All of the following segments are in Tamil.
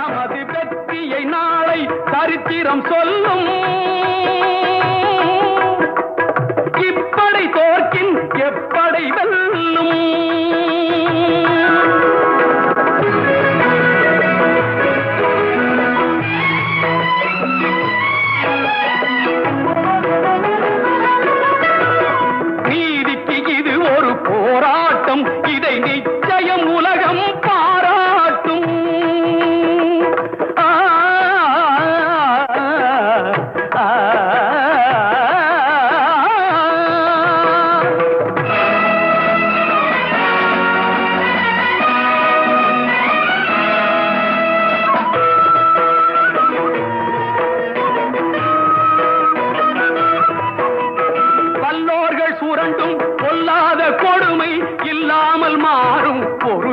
நமது வெற்றியை நாளை சரித்திரம் சொல்லும் வல்லோர்கள் சுரண்டும் பொல்லாத கொடுமை இல்லாமல் மாறும் ஒரு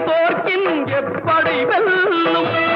தோற்கின் எப்படை வெல்லும்?